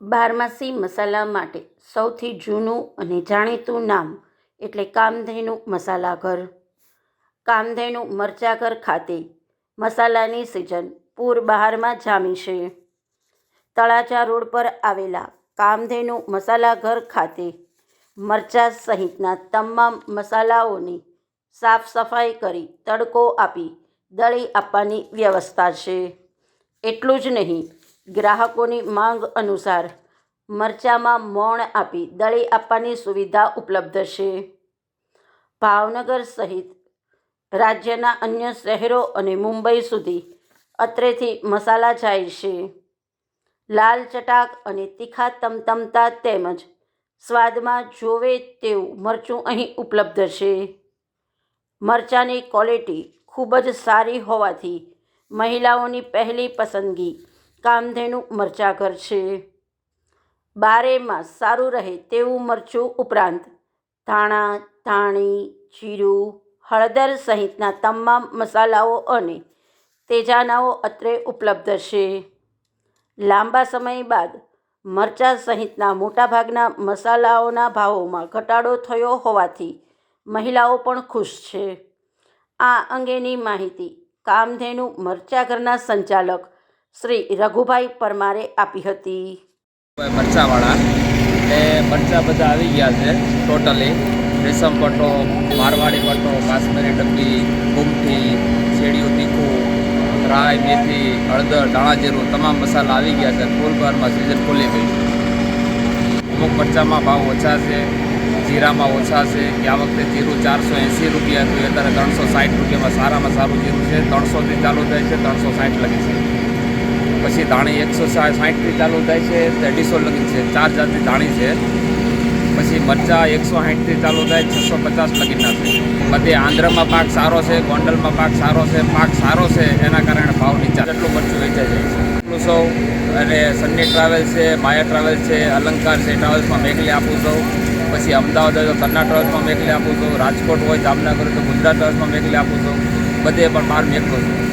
બારમાસી મસાલા માટે સૌથી જૂનું અને જાણીતું નામ એટલે કામધેનુ મસાલાઘર. કામધેનુ મરચાઘર ખાતે મસાલાની સિઝન પૂર બહારમાં જામી છે. તળાજા રોડ પર આવેલા કામધેનુ મસાલાઘર ખાતે મરચાં સહિતના તમામ મસાલાઓની સાફ સફાઈ કરી તડકો આપી દળી આપવાની વ્યવસ્થા છે. એટલું જ નહીં ગ્રાહકોની માંગ અનુસાર મરચાંમાં મોણ આપી દળી આપવાની સુવિધા ઉપલબ્ધ છે. ભાવનગર સહિત રાજ્યના અન્ય શહેરો અને મુંબઈ સુધી અત્રેથી મસાલા જાય છે. લાલ ચટાક અને તીખા તમતમતા તેમજ સ્વાદમાં જોવે તેવું મરચું અહીં ઉપલબ્ધ છે. મરચાંની ક્વોલિટી ખૂબ જ સારી હોવાથી મહિલાઓની પહેલી પસંદગી કામધેનુ મરચાઘર છે બારેમાં સારું રહે તેવું મરચું ઉપરાંત ધાણા, ધાણી, જીરું, હળદર સહિતના તમામ મસાલાઓ અને તેજાનાઓ અત્રે ઉપલબ્ધ છે. લાંબા સમય બાદ મરચાં સહિતના મોટાભાગના મસાલાઓના ભાવોમાં ઘટાડો થયો હોવાથી મહિલાઓ પણ ખુશ છે. આ અંગેની માહિતી કામધેનુ મરચાઘરના સંચાલક શ્રી રઘુભાઈ પરમારે આપી હતી. મરચાવાળા. એ મરચાં બધા આવી ગયા છે ટોટલી રેશમ પટ્ટો મારવાડી પટ્ટો કાશ્મીરી ડબ્બી ગુમઠી શેડિયું તીખું, રાઈ, મેથી, હળદર, ધાણા જીરું, તમામ મસાલા આવી ગયા છે. ફૂલબારમાં સિઝન ખુલી ગઈ. અમુક મરચાંમાં ભાવ ઓછા છે, જીરામાં ઓછા છે. કે આ વખતે જીરું ચારસો એંસી રૂપિયા હતું, અત્યારે ત્રણસો સાઠ રૂપિયામાં સારામાં સારું જીરું છે. ત્રણસોથી ચાલુ થાય છે, ત્રણસો સાઠ લગી છે. પછી ધાણી એકસો સાઠથી ચાલુ થાય છે, તે અઢીસો લગી છે, ચાર જાતની ધાણી છે. પછી મરચાં એકસો સાઠથી ચાલુ થાય, છસો પચાસ લગીના છે. બધે આંધ્રમાં પાક સારો છે, ગોંડલમાં પાક સારો છે, પાક સારો છે, એના કારણે ભાવ નીચા એટલું મરચું વેચાઈ જાય છે. એટલું સૌ, અને સન્ની ટ્રાવેલ છે, માયા ટ્રાવેલ છે, અલંકાર છે, ટ્રાવેલ્સમાં મેકલી આપું છું પછી અમદાવાદ હોય તો કન્ના ટ્રાવેલ્સમાં મેકલી આપું છું રાજકોટ હોય, જામનગર તો ગુજરાત ટ્રાવેલ્સમાં મેકલી આપું છું બધે પણ બહાર મેકલું છું.